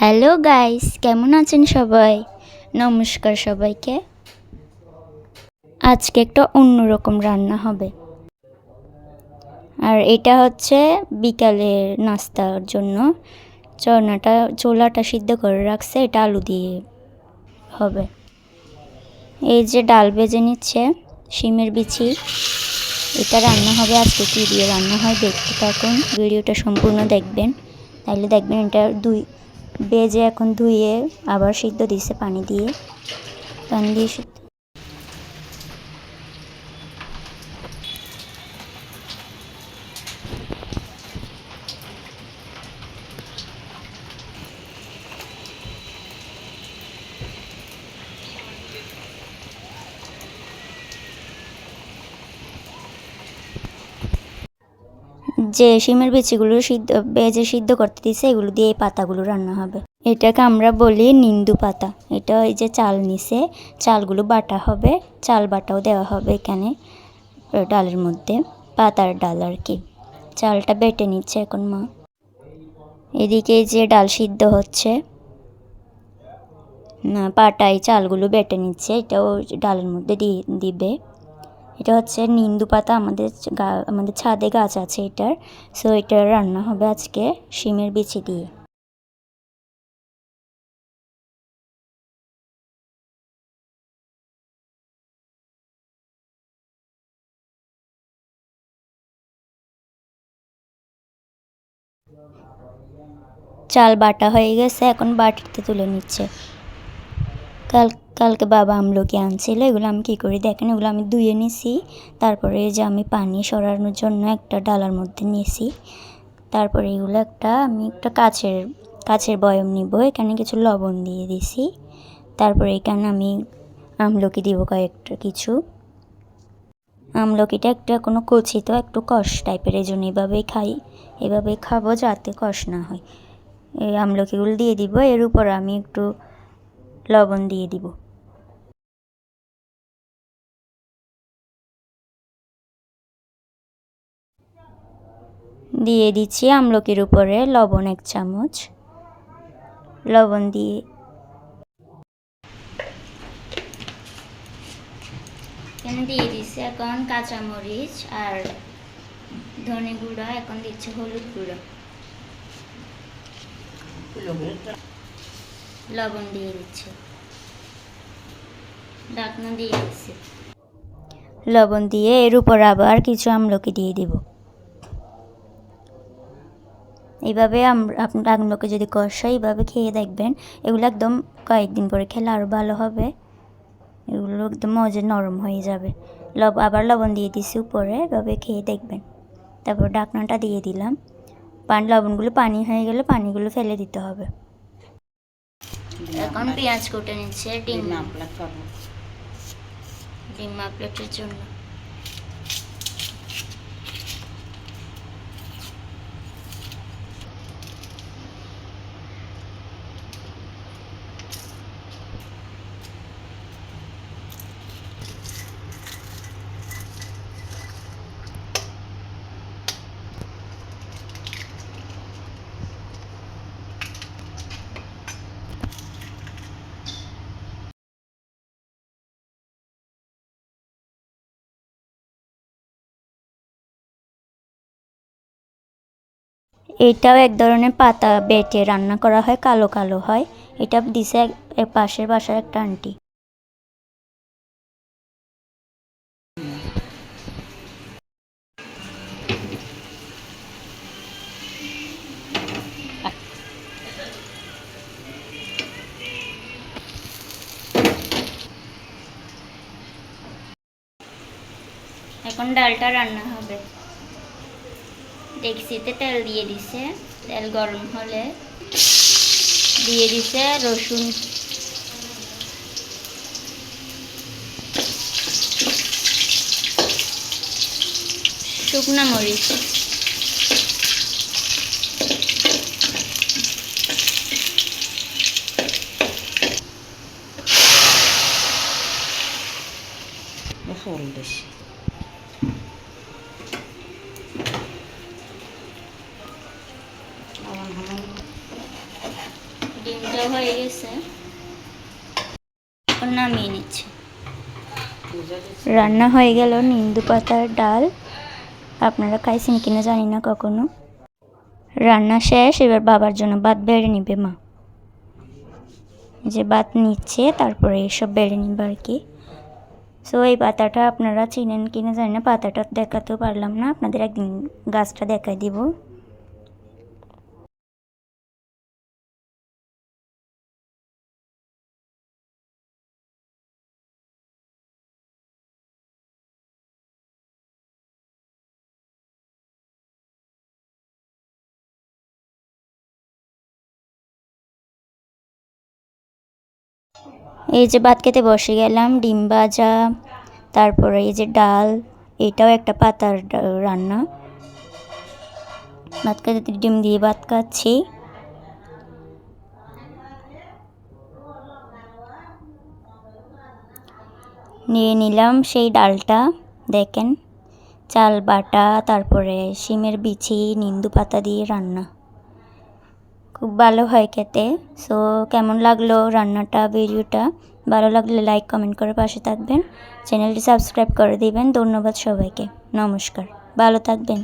Hello guys, কেমন আছেন সবাই? নমস্কার সবাইকে। আজকে একটা অন্যরকম রান্না হবে। আর এটা হচ্ছে বিকালের নাস্তার জন্য। চনাটা চোলাটা সিদ্ধ করে রাখছে, এটা আলু দিয়ে হবে। এই যে ডাল বেজে নিচ্ছে, শিমের বিচি। এটা রান্না হবে, আজকে কী দিয়ে রান্না হয় দেখতে থাকুন। ভিডিওটা সম্পূর্ণ দেখবেন তাহলে দেখবেন এটা দুই বেজে এখন ধুয়ে আবার সিদ্ধ দিছে পানি দিয়ে। পানি দিয়ে যে শিমের বিচিগুলো সিদ্ধ, বেজে সিদ্ধ করতে দিছে, এগুলো দিয়ে এই পাতাগুলো রান্না হবে। এটাকে আমরা বলি নিন্দু পাতা। এটা ওই যে চাল নিছে, চালগুলো বাটা হবে, চাল বাটাও দেওয়া হবে এখানে ডালের মধ্যে, পাতার ডাল আর কি। চালটা বেটে নিচ্ছে এখন মা। এদিকে যে ডাল সিদ্ধ হচ্ছে, না, পাটায় চালগুলো বেটে নিচ্ছে, এটাও ডালের মধ্যে দিয়ে দিবে। এটা হচ্ছে নিন্দু পাতা আমাদের আমাদের ছাদে গাছ আছে এটার। সো এটা রান্না হবে আজকে শিমের বিচি দিয়ে। চাল বাটা হয়ে গেছে, এখন বাটিতে তুলে নিচ্ছে। কাল, কালকে বাবা আমলকি আনছিল, এগুলো আমি কী করি দেখেন, এগুলো আমি ধুয়ে নিছি, তারপরে যে আমি পানি সরানোর জন্য একটা ডালার মধ্যে নিয়েছি তারপরে এগুলো একটা, আমি একটা কাছের কাছের বয়ম নিব, এখানে কিছু লবণ দিয়ে দিছি, তারপরে এখানে আমি আমলকি দিব কয়েকটা কিছু। আমলকিটা একটা কোনো কচি তো, একটু কষ টাইপের, এই জন্য এভাবেই খাই, এভাবেই খাব যাতে কষ না হয়। এই আমলকিগুলো দিয়ে দিব, এর উপর আমি একটু লবণ দিয়ে দিব। দিয়ে দিচ্ছি আমলকির উপরে লবণ এক চামচ। লবণ দিয়ে এখানে দিয়ে দিচ্ছি এখন কাঁচামরিচ আর ধনে গুঁড়া, এখন দিচ্ছে হলুদ গুঁড়ো। লবণ দিয়ে দিচ্ছে। ডাকনা দিয়ে দিচ্ছে। লবণ দিয়ে এর উপর আবার কিছু আমলকি দিয়ে দিব। এইভাবে আপনার আমলকি যদি কষাই এইভাবে খেয়ে দেখবেন, এগুলো একদম কয়েকদিন পরে খেলে আরও ভালো হবে। এগুলো একদম মজা নরম হয়ে যাবে। লব আবার লবণ দিয়ে দিছি উপরে, এভাবে খেয়ে দেখবেন। তারপর ডাকনাটা দিয়ে দিলাম। পান লবণগুলো পানি হয়ে গেলে পানিগুলো ফেলে দিতে হবে। এখন পেঁয়াজ কুটে নিচ্ছে? ডিম। ডিম প্লেটের জন্য। এটাও এক ধরনের পাতা বেটে রান্না করা হয়, কালো কালো হয়। এটা দিছে এক- পাশের বাসার একটা আন্টি। এখন ডালটা রান্না হবে। ডেক্সিতে তেল দিয়ে দিছে তেল গরম হলে দিয়ে দিছে রসুন শুকনা মরিচ ডিমটা হয়ে গেছে। নামিয়ে নিচ্ছে। রান্না হয়ে গেল নিন্দু পাতার ডাল। আপনারা খাইছেন কিনা জানি না কখনো। রান্না শেষ, এবার বাবার জন্য ভাত বেড়ে নিবে মা। যে ভাত নিচ্ছে, তারপরে এসব বেড়ে নিবে আর কি। সো এই পাতাটা আপনারা চিনেন কিনা জানি না, পাতাটা দেখাতেও পারলাম না। আপনাদের একদিন গাছটা দেখাই দিব। এই যে ভাত খেতে বসে গেলাম, ডিম ভাজা, তারপরে এই যে ডাল, এটাও একটা পাতার রান্না। ভাত খেতে ডিম দিয়ে ভাত খাচ্ছি। নিয়ে নিলাম সেই ডালটা, দেখেন। চাল, বাটা, তারপরে শিমের বিচি নিন্দু পাতা দিয়ে রান্না। খুব ভালো হয় খেতে। সো কেমন লাগল রান্নাটা, ভিডিওটা? ভালো লাগলে লাইক কমেন্ট করে পাশে থাকবেন। চ্যানেলটি সাবস্ক্রাইব করে দিবেন। ধন্যবাদ সবাইকে। নমস্কার। ভালো থাকবেন।